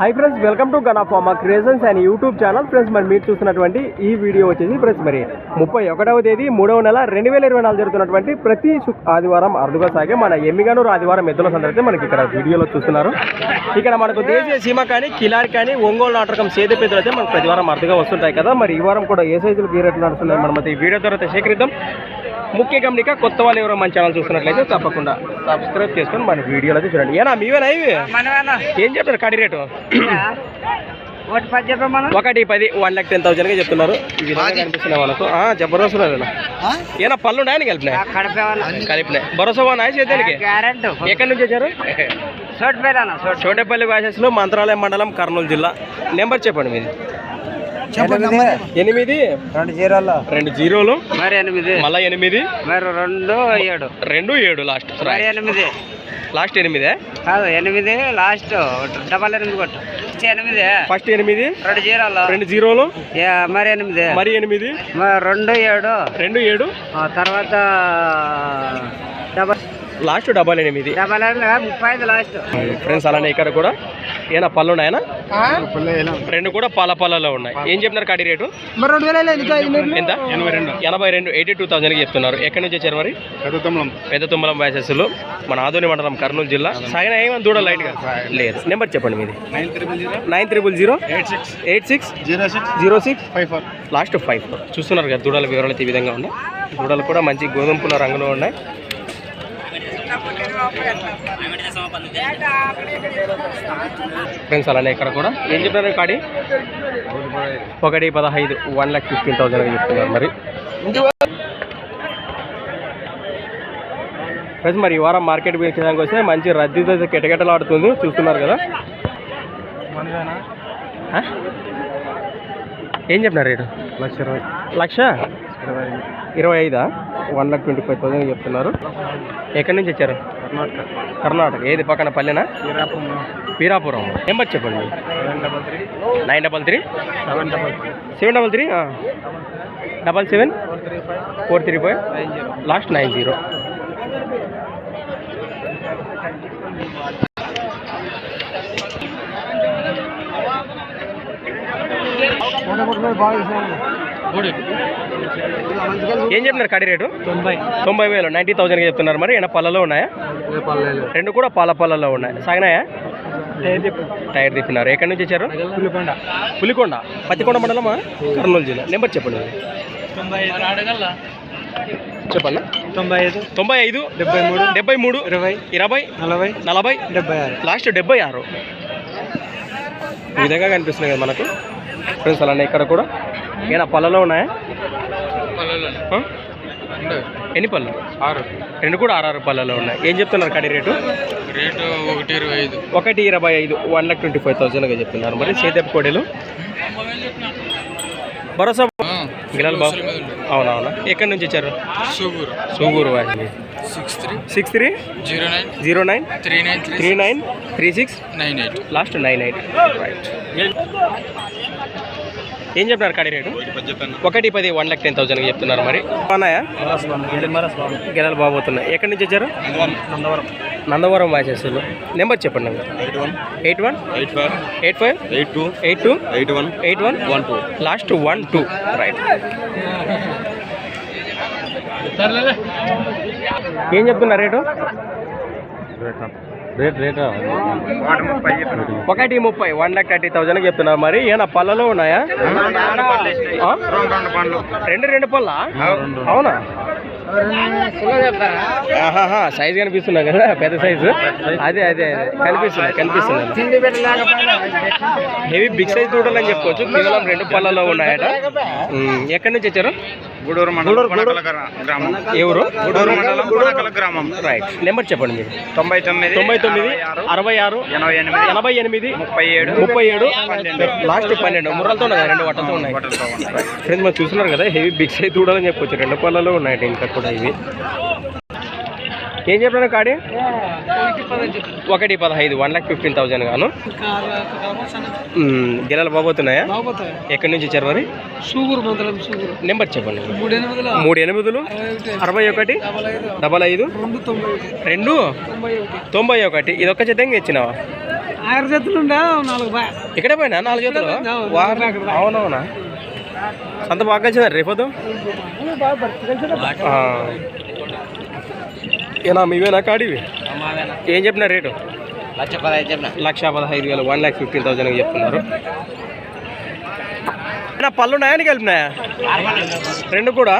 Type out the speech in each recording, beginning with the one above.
Hi friends welcome to gun of మా creations and YouTube channel friends మరి మీరు చూస్తున్నటువంటి ఈ వీడియో వచ్చేసి ఫ్రెండ్స్ మరి ముప్పై ఒకటవ తేదీ మూడవ నెల రెండు వేల ఇరవై నాలుగు జరుగుతున్నటువంటి ప్రతి ఆదివారం అరుదుగా సాగే మన ఎమ్మిగానూరు ఆదివారం ఎద్దుల సందర్భం మనకి ఇక్కడ వీడియోలో చూస్తున్నారు. ఇక్కడ మనకు దేశీయ సీమ కానీ కిలారి కానీ ఒంగోలు నాటకం సేద అయితే మనకు ప్రతి వారం అరుదుగా వస్తుంటాయి కదా. మరి ఈ వారం కూడా ఏ సైజులు ఏ రేట్లు నడుస్తున్నాయి మనం అయితే ఈ వీడియో ద్వారా సేకరిద్దాం. ముఖ్య గమనిక కొత్త వాళ్ళు ఎవరో మన ఛానల్ చూస్తున్నట్లయితే తప్పకుండా సబ్స్క్రైబ్ చేసుకొని మన వీడియోలో అయితే చూడండి. ఏనా మీవేనా ఇవి? ఏం చెప్తారు కడి రేటు? ఒకటి పది వన్ ల్యాక్ టెన్ థౌసండ్గా చెప్తున్నారు. ఈ విధంగా కనిపిస్తున్నాయి మనకు. ఆ, జబర్దస్త్ ఏనా పళ్ళు ఉన్నాయని కలిపినాయి? కడపేవాళ్ళ కలిపినాయి. భరోసా ఉన్నాయి చేతానికి గ్యారెంట్. ఎక్కడి నుంచి వచ్చారు? చోటపల్లి వ్యాసెస్లో మంత్రాలయం మండలం కర్నూలు జిల్లా. నెంబర్ చెప్పండి మీది. ఎనిమిది. రెండు జీరోలు. రెండు జీరోలు. మరి ఎనిమిది. మళ్ళా ఎనిమిది. మరి రెండు ఏడు. రెండు ఏడు లాస్ట్ మరి ఎనిమిది. లాస్ట్ ఎనిమిదే? కాదు ఎనిమిది లాస్ట్ డబల్ ఎనిమిది కొట్టు. ఎనిమిది. ఫస్ట్ ఎనిమిది. రెండు జీరోలు. రెండు జీరోలు. మరి ఎనిమిది. మరి ఎనిమిది. రెండు ఏడు. రెండు ఏడు. ఆ తర్వాత డబల్ లాస్ట్ డబల్ ఎనిమిది. డబల్ ఎనిమిది ముప్పై ఐదు లాస్ట్ ఫ్రెండ్స్ అలానే ఇక్కడ కూడా. ఏనా పళ్ళు ఉన్నాయనా? రెండు కూడా పాల పళ్ళలో ఉన్నాయి. ఏం చెప్తున్నారు కాడి రేటు? మరి రెండు వేల ఎంత? ఎనభై రెండు. ఎనభై రెండు ఎయిటీ టూ థౌసండ్కి చెప్తున్నారు. ఎక్కడి నుంచి వచ్చారు మరి? పెద్ద తుమ్మలం. వ్యాసెస్లు మన ఆదోని మండలం కర్నూలు జిల్లా. సాగిన ఏమైనా దూడ లైట్గా లేదు. నెంబర్ చెప్పండి మీది. Nine triple zero. Eight six. Zero six. Zero six? Five four. Last five చూస్తున్నారు కదా దూడల వివరాలు ఈ విధంగా ఉన్నాయి. దూడలు కూడా మంచి గోధుమ పుల్ల రంగులో ఉన్నాయి. ఫ్రెండ్స్ అలానే ఇక్కడ కూడా. ఏం చెప్పినారు కాడి? ఒకటి పదహైదు వన్ ల్యాక్ ఫిఫ్టీన్ థౌసండ్ చెప్తున్నారు మరి. ఫ్రెండ్స్ మరి ఈ వారం మార్కెట్ విషయానికి వస్తే మంచి రద్దీతో అయితే కిటకిటలాడుతుంది. చూస్తున్నారు కదా? ఏం చెప్పినారు రేటు? లక్ష ఇరవై. లక్ష? ఇరవై ఐదా. One lakh twenty five thousand చెప్తున్నారు. ఎక్కడి నుంచి వచ్చారు? కర్ణాటక. కర్ణాటక. ఏది పక్కన పల్లెనా? వీరాపురం నెంబర్ చెప్పండి? Nine double three. Seven double seven double three? Double seven? Four three five. Nine zero. Last nine zero. ఏం చెప్తున్నారు కడి రేటు? తొంభై. తొంభై వేలు. నైంటీ థౌసండ్కి చెప్తున్నారు మరి. ఏమైనా పళ్ళలో ఉన్నాయా? రెండు కూడా పాల పళ్ళలో ఉన్నాయి. సాగినాయా? టైర్ తిప్పినారు. ఎక్కడి నుంచి వచ్చారు? పులికొండ. పులికొండ. పత్తికొండ మండలమా? కర్నూలు జిల్లా. నెంబర్ చెప్పండి. చెప్పండి తొంభై ఐదు. తొంభై ఐదు డెబ్బై మూడు డెబ్బై మూడు ఇరవై ఇరవై నలభై నలభై డెబ్బై ఆరు. లాస్ట్ డెబ్బై ఆరు. ఈ విధంగా కనిపిస్తుంది కదా మనకు. ఫ్రెండ్స్ అలానే ఇక్కడ కూడా ఏనా పళ్ళలో ఉన్నాయా? ఎన్ని పళ్ళు? ఆరు. రెండు కూడా ఆరారు పళ్ళలో ఉన్నాయి. ఏం చెప్తున్నారు కడి రేటు? రేటు ఒకటి ఇరవై ఐదు. ఒకటి ఇరవై ఐదు. వన్ లాక్ ట్వంటీ ఫైవ్ థౌసండ్గా చెప్తున్నారు మరి. సేదప్ కోడెలు. భరోసా గిలాల్ బాబు అవునవునా. ఎక్కడి నుంచి వచ్చారు? Suguru. Suguru six three. Six three? Zero nine. Zero nine? Three nine three nine? Three six? Nine eight. Last nine eight. Right ఏం చెప్తున్నారు కడి రేటు? ఒకటి పది వన్ లాక్ టెన్ థౌసండ్కి చెప్తున్నారు మరి. ఉన్నాయా గిలాల్ బాబోతున్నాయి ఎక్కడి నుంచి వచ్చారు? నందవరం. నందవరం. వాచేసులు నెంబర్ చెప్పండి నాకు eight one. Eight one? Eight five. Eight five? Eight two. Eight two? Eight one. Eight one? One two. Last one two. Right ఏం చెప్తున్నారు రేటు? రేట్ రేట్ ఒకటి ముప్పై వన్ లాక్ థర్టీ థౌసండ్ చెప్తున్నారు. మరి ఏనా పళ్ళలో ఉన్నాయా? రెండు రెండు పళ్ళ? అవునా? సైజ్ కనిపిస్తున్నా కదా పెద్ద సైజు. అదే అదే కనిపిస్తుంది కనిపిస్తుంది హెవీ బిగ్ సైజ్ దూడలని చెప్పుకోవచ్చు. కేవలం రెండు పళ్ళలో ఉన్నాయట. ఎక్కడి నుంచి వచ్చారు? గూడూరు మండలం కొనకల గ్రామం. ఎవరు గూడూరు మండలం కొనకల గ్రామం. రైట్ నెంబర్ చెప్పండి మీరు. తొంభై తొమ్మిది తొంభై తొమ్మిది అరవై ఆరు ఎనభై ఎనిమిది ఎనభై ఎనిమిది ముప్పై ఏడు ముప్పై ఏడు లాస్ట్ పన్నెండు. ముర్రలతో ఉన్నాయి రెండు వట్టలతో ఉన్నాయి. ఫ్రెండ్స్ మనం చూస్తున్నారు కదా హెవీ బిగ్ సైజ్ దూడలని చెప్పొచ్చు. రెండు పళ్ళలో ఉన్నాయి ఇంకా కూడా ఇవి. ఏం చెప్పినా కాడి? ఒకటి పదహైదు వన్ లాక్ ఫిఫ్టీన్ థౌసండ్ గాను. గిరాలు బాగోతున్నాయా ఎక్కడి నుంచి వచ్చారు మరి? నెంబర్ చెప్పండి. మూడు ఎనిమిదిలో? అరవై ఒకటి. డబల్ ఐదు. రెండు తొంభై ఒకటి. ఇది ఒక్క చిత్తంగా ఇచ్చినావా? ఆరు జతులు బాయ్ ఇక్కడే పోయినా? నాలుగు జతలు? అవునవునా? సంత బాగా రేపొద్దు ఆ. ఏనా మీవేనా కాడివి ఏం చెప్పిన రేటు? లక్ష పదహైదు చెప్పిన. లక్ష పదహైదు వేలు వన్ ల్యాక్ ఫిఫ్టీన్ థౌసండ్ చెప్తున్నారు. పళ్ళు ఉన్నాయా నీకు కలిపినాయా? రెండు కూడా?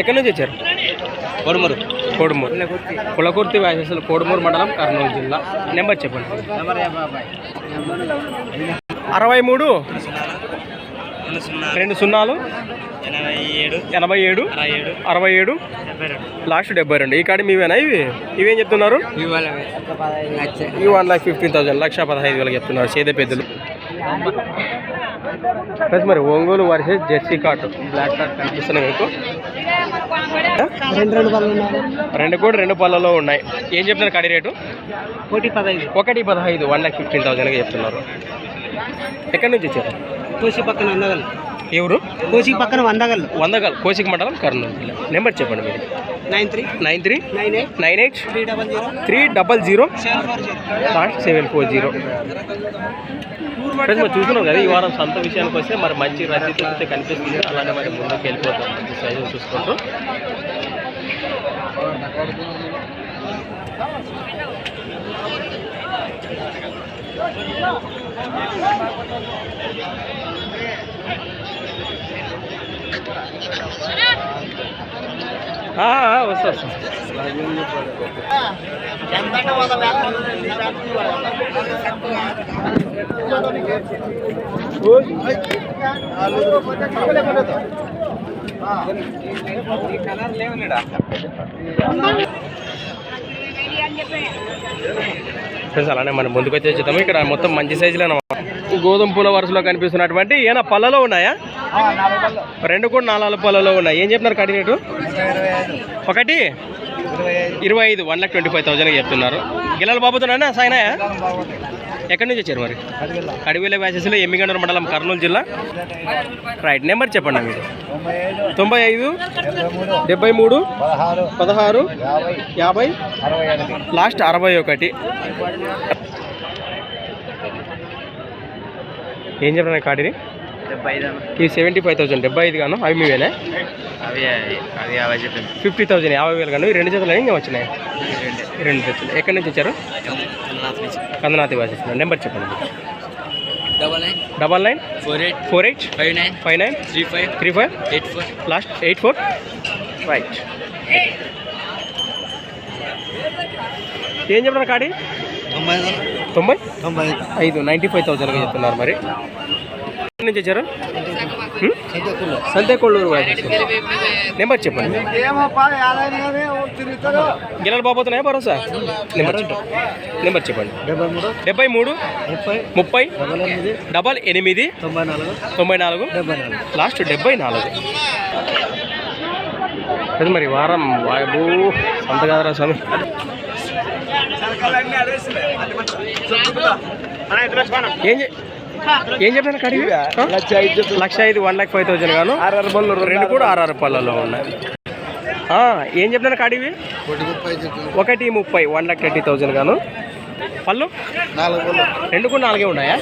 ఎక్కడి నుంచి వచ్చారు? కొడుమరు. కోడుమూరు. కులకుర్తి వ్యాసెస్లు కోడుమూరు మండలం కర్నూలు జిల్లా. నెంబర్ చెప్పండి. అరవై మూడు? రెండు సున్నాలు? ఎనభై ఏడు. అరవై ఏడు. లాస్ట్ డెబ్బై రెండు. ఈ కాడి మీవేనా ఇవి? ఇవేం చెప్తున్నారు? ఈ one lakh fifteen thousand lakh పదహైదు వేలకు చెప్తున్నారు చేదే పెద్దలు. ప్లస్ మరి ఒంగోలు వర్సెస్ జెర్సీ కాట్. బ్లాక్ కార్డ్ కనిపిస్తున్నాయి మీకు. రెండు కూడా రెండు పళ్ళలో ఉన్నాయి. ఏం చెప్తున్నారు కాడి రేటు? కోటి పదహైదు. ఒకటి పదహైదు వన్ లాక్ ఫిఫ్టీన్ థౌసండ్గా చెప్తున్నారు. ఎక్కడి నుంచి వచ్చారు? కోసి పక్కన వందగల్ ఎవరు? కోసి పక్కన వందగల్. వందగల్ కోసిక మండలం కర్నూలు జిల్లా. నెంబర్ చెప్పండి మీరు. Nine three. Nine three. Nine eight. Nine eight. Three double zero. Three double zero. Seven four zero. Friends మరి చూస్తున్నాం కదా ఈ వారం సంత విషయానికి వస్తే మరి మంచి రద్దీతో అయితే కనిపిస్తుంది. అలానే మరి ముందుకు వెళ్ళిపోతాం. మంచి సైజు చూసుకుంటూ. ఆ, ఆ, వస్తా వస్తా. ఫ్రెండ్స్ అలానే మనం ముందుకు వచ్చేద్దాము ఇక్కడ మొత్తం మంచి సైజులో గోధుమ పూల వరుసలో కనిపిస్తున్నటువంటి ఏమైనా పళ్ళలో ఉన్నాయా? రెండు కూడా నాలుగు పళ్ళలో ఉన్నాయి. ఏం చెప్తున్నారు కడి రేటు? ఒకటి? ఇరవై ఐదు. One lakh twenty five thousand చెప్తున్నారు. గిల్లలు బాబుతున్నానా సాయినాయా? ఎక్కడి నుంచి వచ్చారు మరి? కడివేల వ్యాసెస్లో ఎమ్మిగండూరు మండలం కర్నూలు జిల్లా. రైట్ నెంబర్ చెప్పండి మీరు. తొంభై ఐదు డెబ్బై మూడు పదహారు యాభై లాస్ట్ అరవై ఒకటి. ఏం చెప్పిన కాడిని ఈ సెవెంటీ ఫైవ్ థౌసండ్. డెబ్బై ఐదు గాను? అవి మీవేనా? అవి అవి యాభై చెప్పింది ఫిఫ్టీ థౌసండ్ యాభై వేలు గాను? రెండు జతలు ఇంకా వచ్చినాయి రెండు. జతలు ఎక్కడి నుంచి వచ్చారు? కందనాథి వాసిస్తున్నారు నెంబర్ చెప్పండి. Double nine. Double nine. Four eight. Four eight. Five nine. Five nine. Three five. Three five. Eight four. Last eight four. Right. ఏం చెప్తున్నారు కాడి? తొంభై తొంభై? తొంభై ఐదు. నైంటీ ఫైవ్ థౌసండ్గా చెప్తున్నారు మరి. నుంచి వచ్చారు? సంతేకొల్లూరు నెంబర్ చెప్పండి. గిల్లలు బాబోతున్నాయా భరోసా? నెంబర్ చెప్పండి. నెంబర్ చెప్పండి. డెబ్బై మూడు డెబ్బై మూడు ముప్పై ముప్పై డబల్ ఎనిమిది డబల్ ఎనిమిది తొంభై నాలుగు తొంభై నాలుగు డెబ్బై నాలుగు లాస్ట్ డెబ్బై నాలుగు. అది మరి వారం వాయబూ అంత కాదురా స్వామి ఏం చె- ఏం చెప్పాను కడిగి? లక్ష ఐదు వన్ లాక్ ఫైవ్ థౌసండ్ గాను? ఆర్ఆర్ పళ్ళు రెండు కూడా ఆర్ఆర్. పళ్ళలో ఉన్నాయి. ఆ, ఏం చెప్పినాను కాడివి ఒకటి ముప్పై వన్ లాక్ థర్టీ థౌసండ్ గాను. పళ్ళు? నాలుగు పళ్ళు రెండు కూడా నాలుగే ఉన్నాయా?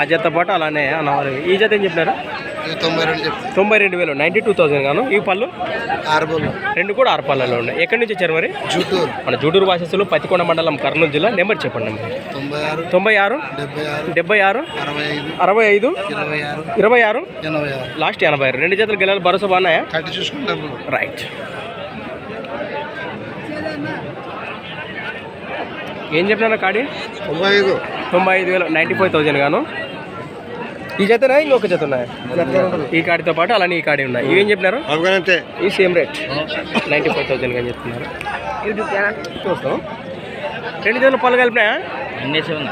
ఆ జత పాటు అలానే అన్నవారు. ఈ జత ఏం చెప్పినారు? తొంభై రెండు వేలు నైంటీ టూ థౌసండ్ గాను. ఈ పళ్ళు? రెండు కూడా ఆరు పళ్ళలో ఉన్నాయి. ఎక్కడి నుంచి వచ్చారు మరి? జుట్టూరు. మన జూడూరు వాసస్సులు పతికొండ మండలం కర్నూలు జిల్లా. నెంబర్ చెప్పండి తొంభై ఆరు డెబ్బై ఆరు అరవై ఐదు ఇరవై ఆరు లాస్ట్ ఎనభై ఆరు. రెండు జతలు గెలాలి భరోసా బాగున్నాయా? రైట్ ఏం చెప్పినా కాడి? తొంభై ఐదు. తొంభై ఐదు వేలు నైంటీ ఫైవ్ థౌజండ్ గాను. ఈ జతనా? ఇంకొక జత ఉన్నాయా? ఈ కాడితో పాటు అలానే ఈ కాడి ఉన్నాయి. ఇవేం చెప్పినారు? ఈ same rate. Ninety five thousand అని చెప్తున్నారు. చూస్తాం. రెండు జతలు పళ్ళు కలిపినాయా?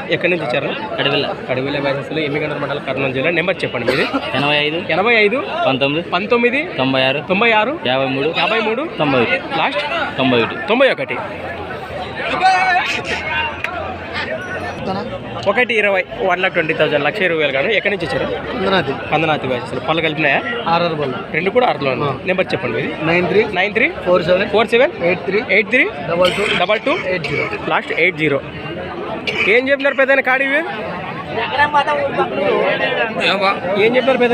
ఎక్కడి నుంచి వచ్చారు కడివెల్ల. కడివిల వ్యాసస్సులు ఎమ్మిగండ్ర మండలం కర్నూలు జిల్లా. నెంబర్ చెప్పండి మీది. ఎనభై ఐదు. ఎనభై ఐదు. పంతొమ్మిది. పంతొమ్మిది. తొంభై ఆరు. తొంభై ఆరు. యాభై మూడు. యాభై మూడు. తొంభై ఒకటి. లాస్ట్ తొంభై ఒకటి. తొంభై ఒకటి. ఒకటి ఇరవై one lakh twenty thousand lakh ఇరవై వేలు కానీ ఎక్కడి నుంచి వచ్చారు? వందనాది పందనాథి వ్యాసస్సులు పళ్ళు కలిపినాయా? ఆర్ఆర్ పళ్ళు. రెండు కూడా ఆరులో నెంబర్ చెప్పండి మీది. Nine three nine three four seven four seven eight three eight three double two double two eight zero. Last eight zero. ఏం చెప్పినారు పెద్ద కాడి ఇవి ఏం చెప్పినారు పెద్ద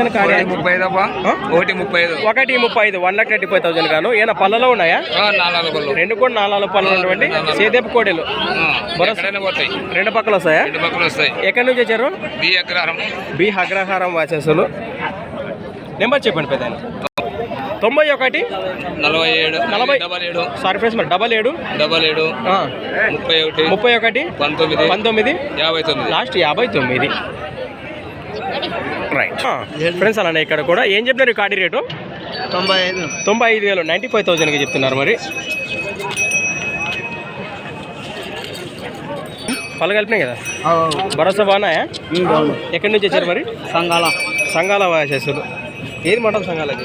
ముప్పై ఐదు? ఒకటి ముప్పై ఐదు. ఒకటి ముప్పై ఐదు one lakh thirty five thousand గాను. ఏమైనా పళ్ళలో ఉన్నాయా? రెండు కూడా నాలుగు పళ్ళు ఉన్నటువంటి సేదేపు కోడెలు. రెండు పక్కలు వస్తాయా? రెండు పక్కలు వస్తాయి. ఎక్కడి నుంచి వచ్చారు? బి అగ్రహారం. బి అగ్రహారం వాచసులు నెంబర్ చెప్పండి పెద్ద తొంభై ఒకటి? నలభై ఏడు. నలభై. డబల్ ఏడు. సారీ ఫ్రెండ్స్ మరి డబల్ ఏడు? డబల్ ఏడు. ఆ, ముప్పై ఒకటి. ముప్పై ఒకటి? పంతొమ్మిది. పంతొమ్మిది? యాభై తొమ్మిది. లాస్ట్ యాభై తొమ్మిది. రైట్ ఫ్రెండ్స్ అలానే ఇక్కడ కూడా ఏం చెప్పినారు ఈ కాడి రేటు? తొంభై ఐదు. తొంభై ఐదు వేలు. నైంటీ ఫైవ్ థౌజండ్కి చెప్తున్నారు మరి. పళ్ళు కలిపినాయి కదా? భరోసా బాగున్నాయా? ఎక్కడి నుంచి వచ్చారు మరి? సంఘాల సంఘాల వాసేసులు. ఏది మండలం సంఘాలకి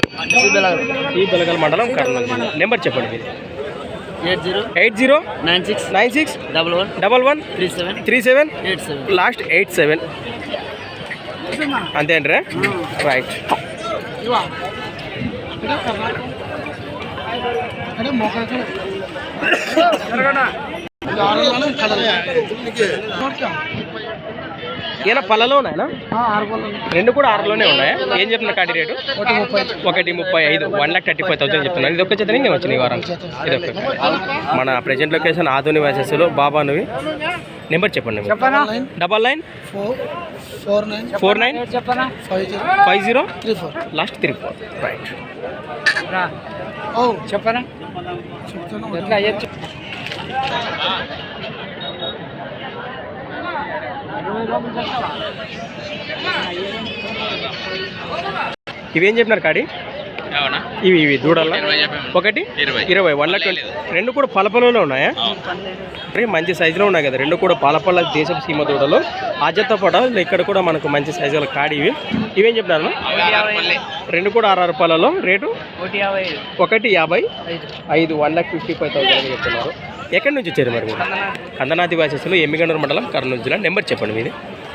ఈ బెలగల్ మండలం కర్నూలు జిల్లా నెంబర్ చెప్పండి మీరు eight zero eight zero nine six nine six double one double one three seven three seven eight seven last eight seven అంతే అంటారా రైట్ ఈయన పళ్ళలో ఉన్నాయనా? రెండు కూడా ఆరులోనే ఉన్నాయా? ఏం చెప్తున్నా కాటి రేటు? ఒకటి ముప్పై. ఐదు. One lakh thirty five thousand చెప్తున్నాను ఇది ఒక చేత నేను వచ్చిన ఈ వారం? ఇది ఒక మన ప్రజెంట్ లొకేషన్ ఆధుని వాసెస్లో బాబానువి నెంబర్ చెప్పండి double nine four nine. Four nine చెప్పనా? Five zero three four last three four right చెప్పనా? ఇవేం చెప్పినారు కాడి? ఇవి ఇవి దూడల్లా. ఒకటి? ఇరవై. ఇరవై వన్ లాక్ ట్వంటీ రెండు కూడా పలపలలో ఉన్నాయా? మంచి సైజులో ఉన్నాయి కదా రెండు కూడా పాలపల్ల దేశపు సీమ దూడలు. ఆజత్తో పాటు ఇక్కడ కూడా మనకు మంచి సైజుల కాడి ఇవి. ఇవేం చెప్పినారు? రెండు కూడా ఆరు రూపాయలలో రేటు? ఒకటి యాభై ఐదు. One lakh fifty five thousand అని చెప్తున్నారు ఎక్కడి నుంచి వచ్చారు మరి? మీరు కందనాది వాసెస్లో ఎమ్మిగండూరు మండలం కర్నూలు జిల్లా. నెంబర్ చెప్పండి మీది.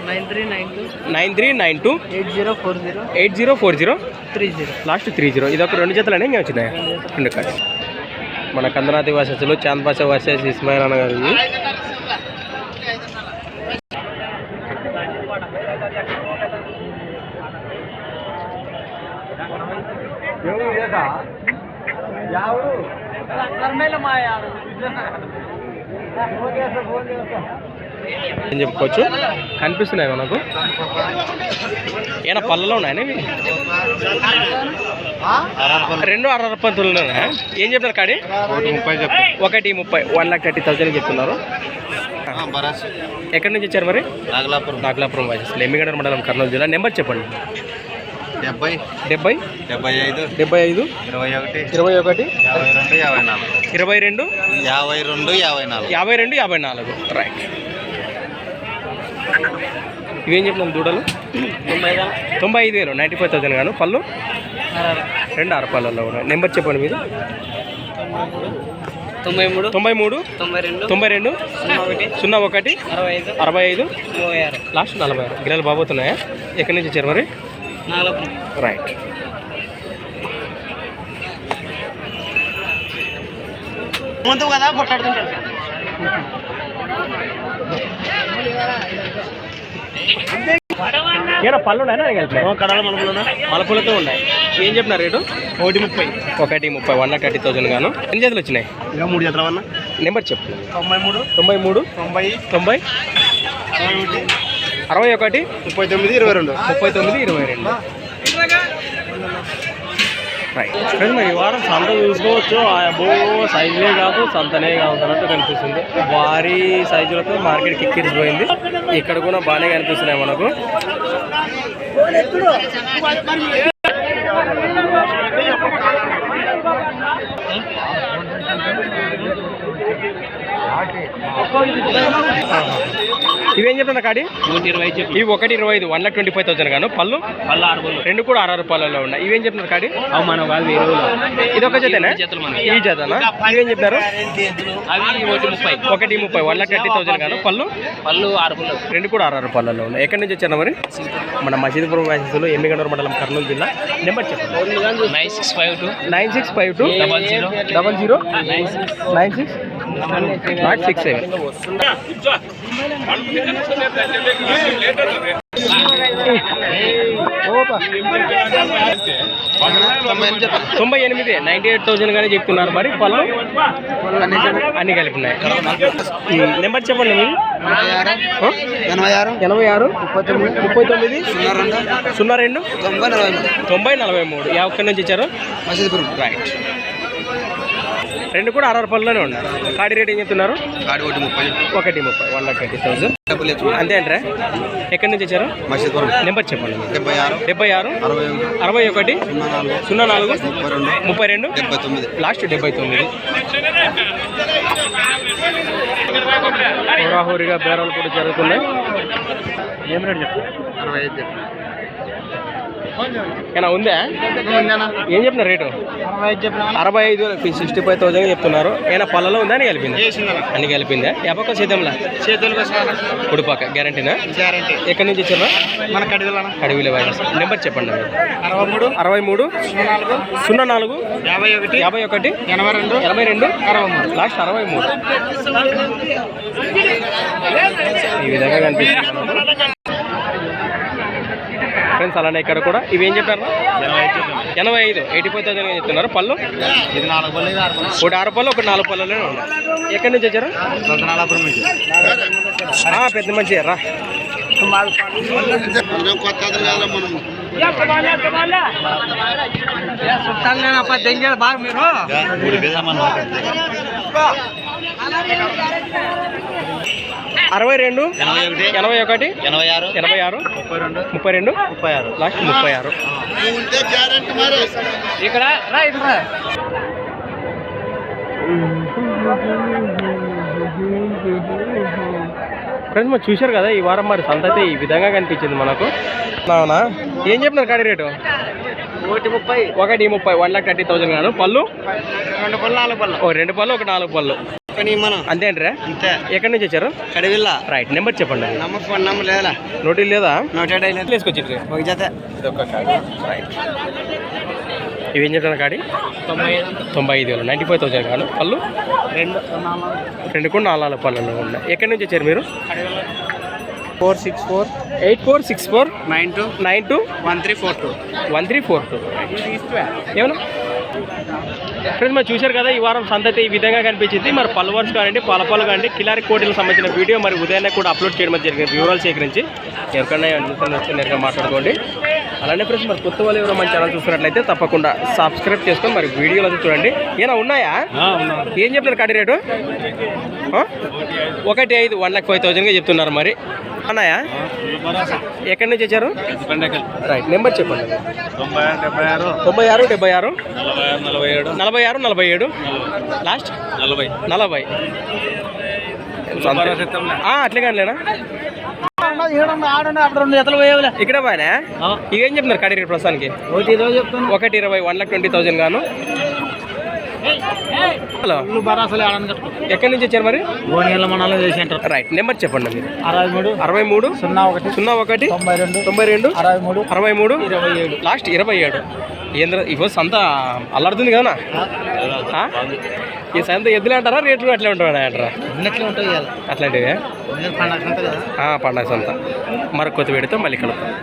Nine three nine two. Nine three nine two. Eight zero four zero eight zero four zero three zero last three zero. ఇది ఒక రెండు జతలనే ఇంకా వచ్చినాయి? రెండు కాడి మన కందనాది వాసెస్లో చాంద్ బాషా వర్సెస్ ఇస్మాయిల్ అన్న గారు ఇది. ఏం చెప్పుకోవచ్చు? కనిపిస్తున్నాయి మనకు. ఏమైనా పళ్ళలో ఉన్నాయని? రెండు అరవై పంతులు ఉన్నాయా? ఏం చెప్తున్నారు కాడి? ముప్పై ఒకటి ముప్పై వన్ లాక్ థర్టీ థౌసండ్ చెప్తున్నారు. ఎక్కడి నుంచి వచ్చారు మరి? నాగలాపురం. నాగలాపురం వాయిస్ ఎమ్మిగడ మండలం కర్నూలు జిల్లా. నెంబర్ చెప్పండి. డెబ్బై. డెబ్బై. డెబ్బై ఐదు. డెబ్బై ఐదు. ఇరవై ఒకటి. ఇరవై ఒకటి. యాభై రెండు యాభై నాలుగు. ఇరవై రెండు. యాభై రెండు యాభై నాలుగు. యాభై రెండు యాభై నాలుగు. రైట్ ఇవేం చెప్తున్నాను దూడలు? తొంభై ఐదు. వేలు. నైంటీ ఫైవ్ థౌసండ్ గాను. పళ్ళు? రెండు ఆరు పళ్ళల్లో ఉన్నాయి. నెంబర్ చెప్పండి మీరు. తొంభై మూడు. తొంభై మూడు. తొంభై రెండు. తొంభై రెండు. సున్నా ఒకటి. సున్నా ఒకటి. అరవై ఐదు. అరవై ఐదు. ఇరవై ఆరు. లాస్ట్ నలభై ఆరు. గిన్నెలు బాబోతున్నాయా ఎక్కడి నుంచి వచ్చారు మరి? రైట్ ముందు కదా కొట్లాడుతుంటారు ఏనా పళ్ళు ఉన్నాయా కడాల మలుపులు మలుపులతో ఉన్నాయి. ఏం చెప్పినారు రేటు? ఒకటి ముప్పై. ఒకటి ముప్పై వన్ లాక్ థర్టీ థౌసండ్ గాను. ఎన్ని చేతులు వచ్చినాయి? ఇంకా మూడు జతల వల్ల నెంబర్ చెప్పు. తొంభై మూడు. తొంభై మూడు. తొంభై. తొంభై. అరవై ఒకటి ముప్పై తొమ్మిది ఇరవై రెండు. ముప్పై తొమ్మిది ఇరవై రెండు. మరి ఈ వారం సంత చూసుకోవచ్చు. ఆ సైజులే కాదు సంతనే కాదు అన్నట్టు కనిపిస్తుంది. భారీ సైజులతో మార్కెట్ కిక్కిరిసిపోయింది ఇక్కడ కూడా బాగానే కనిపిస్తున్నాయి మనకు. ఇవేం చెప్తున్నా కాడి? ఇవి ఒకటి ఇరవై ఐదు one lakh twenty five thousand గాను పళ్ళు? పళ్ళు ఆరు రెండు కూడా ఆరు రూపాయలలో ఉన్నాయి. ఇవేం చెప్తున్నారు కాడి? మన ఇది ఒక జతేనా. ఈ జతనా? ఇవేం చెప్పినారు అవి ఒకటి ముప్పై. ఒకటి ముప్పై వన్ లాక్ థర్టీ థౌసండ్ గాను పళ్ళు? పళ్ళు ఆరు రెండు కూడా ఆరు రూపాయలలో ఉన్నాయి. ఎక్కడి నుంచి వచ్చారు మరి? మన మసీదుపురం వ్యాసెస్లో ఎమ్మిగనూరు మండలం కర్నూలు జిల్లా. నెంబర్ చెప్పండి nine six five two. Nine six five two. Double zero. Double zero. Nine six. Six seven తొంభై ఎనిమిది నైంటీ ఎయిట్ థౌసండ్ కానీ చెప్తున్నారు. మరి పళ్ళు అన్ని కలిపినాయి. నెంబర్ చెప్పండి మీరు ఎనభై ఆరు ఎనభై ఆరు ముప్పై తొమ్మిది ముప్పై తొమ్మిది సున్నా రెండు సున్నా రెండు తొంభై నలభై మూడు. తొంభై నలభై మూడు. యా ఒక్కడి నుంచి ఇచ్చారు? రైట్ రెండు కూడా అరవై పళ్ళలోనే ఉన్నారు కాడి రేట్ ఏం చెప్తున్నారు? ఒకటి ముప్పై. ఒకటి ముప్పై వన్ లాక్ ట్వంటీ థౌసండ్ అంతే అంటారా? ఎక్కడి నుంచి మసీదుపురం నెంబర్ చెప్పండి. డెబ్బై ఆరు. డెబ్బై ఆరు. అరవై ఒకటి. సున్నా నాలుగు. ముప్పై రెండు. ముప్పై రెండు. డెబ్బై తొమ్మిది. లాస్ట్ డెబ్బై తొమ్మిది. హోరాహోరీగా బేరాలు కూడా జరుగుతున్నాయి. ఏం రేటు చెప్తారు అరవై ఐదు ఏనా ఉందా? ఏం చెప్పిన రేటు? అరవై ఐదు చెప్పిన. అరవై ఐదు సిక్స్టీ ఫైవ్ థౌసండ్ చెప్తున్నారు. ఏనా పళ్ళలో ఉందా అని కలిపిందా? అన్ని కలిపిందా? ఎప్పక సీతంలా ఉడిపాక గ్యారంటీనా? గ్యారంటీ. ఎక్కడి నుంచి ఇచ్చారా మన వైరస్ నెంబర్ చెప్పండి అరవై మూడు అరవై మూడు సున్నా నాలుగు యాభై ఒకటి యాభై ఒకటి ఎనభై రెండు ఎనభై రెండు అరవై మూడు. లాస్ట్ అరవై మూడు. ఈ విధంగా కనిపిస్తుంది. ఫ్రెండ్స్ అలానే ఇక్కడ కూడా ఇవి ఏం చెప్పారు ఎనభై ఐదు ఎయిటీ ఫైవ్ థౌసండ్ చెప్తున్నారు పళ్ళు ఒకటి ఆరు పళ్ళు ఒకటి నాలుగు పళ్ళలోనే ఉన్నాయి ఎక్కడి నుంచి వచ్చారు పెద్ద మంచి రా బాగా మీరు అరవై రెండు ఎనభై ఒకటి ఎనభై ఆరు ఎనభై ఆరు ముప్పై రెండు. ముప్పై ఆరు. లాస్ట్ ముప్పై ఆరు. ఇక్కడ రా ఇక్కడ రా. ఫ్రెండ్స్ మరి చూశారు కదా ఈ వారం మరి సంత అయితే ఈ విధంగా కనిపించింది మనకు. అవునా? ఏం చెప్పినారు కాడి రేటు? ఒకటి ముప్పై. ఒకటి ముప్పై వన్ లాక్ థర్టీ థౌసండ్ కాను పళ్ళు? రెండు పళ్ళు నాలుగు పళ్ళు. ఓ రెండు పళ్ళు ఒక నాలుగు పళ్ళు. మనం. అంతే ఎక్కడి నుంచి వచ్చారు? కడివిల్ల. రైట్ నెంబర్ చెప్పండి. నమ్మ ఫోన్ నెంబర్ లేదా నోటీ లేదా? నూట తీసుకొచ్చి ఒక జత. రైట్. ఇవేం చెప్తాను కాడి తొంభై తొంభై ఐదు వేలు. నైంటీ ఫైవ్ థౌసండ్ కాను పళ్ళు? రెండు రెండు కూడా నాలుగు పళ్ళు ఉన్నాయి. ఎక్కడి నుంచి వచ్చారు మీరు? Four six four eight four six four nine two nine two one three four two one three four two ఏమన్నా? ఫ్రెండ్స్ మనం చూశారు కదా ఈ వారం సంత ఈ విధంగా కనిపించింది. మరి పల్వర్స్ కానివ్వండి పలపలు కానివ్వండి కిలారి కోటీలకు సంబంధించిన వీడియో మరి ఉదయాన్నే కూడా అప్లోడ్ చేయడం జరిగింది వివరాలు సేకరించి. ఎవరికైనా వస్తే నేరుగా మాట్లాడుకోండి. అలానే ఫ్రెండ్స్ మరి కొత్త వాళ్ళు ఎవరో మన ఛానల్ చూస్తున్నట్లయితే తప్పకుండా సబ్స్క్రైబ్ చేసుకొని మరి వీడియోలు చూడండి. ఏనా ఉన్నాయా? ఏం చెప్తారు కాడి రేటు? ఒకటి ఐదు వన్ లాక్ ఫైవ్ థౌజండ్గా చెప్తున్నారు మరి. అన్నాయా ఎక్కడి నుంచి వచ్చారు? రైట్ నెంబర్ చెప్పండి. తొంభై ఆరు డెబ్బై ఆరు. నలభై ఆరు నలభై ఏడు. నలభై ఆరు నలభై ఏడు? లాస్ట్ అప్పుడు రెండు జతలు పోయేవిలే ఇక్కడ బాగా ఇవేం చెప్తున్నారు కడి రేట్ ప్రస్తుతానికి ఒకటి ఇరవై చెప్తాను ఒకటి ఇరవై వన్ లాక్ ట్వంటీ థౌసండ్ గాను. హలో. ఎక్కడి నుంచి వచ్చారు మరి? రైట్ నెంబర్ చెప్పండి మీరు. అరవై మూడు. అరవై మూడు సున్నా ఒకటి. సున్నా ఒకటి తొంభై రెండు. తొంభై రెండు అరవై మూడు. అరవై మూడు ఇరవై ఏడు. లాస్ట్ ఇరవై ఏడు. ఏంద్ర ఇవ్వ సంత అల్లాడుతుంది కదా ఈ సంత ఎద్దులు అంటారా? రేట్లు అట్లే ఉంటాయి అంటారా? అట్లాంటివి? పండగ సంత మరొక కొత్త వేడితో మళ్ళీ కలుపుతాం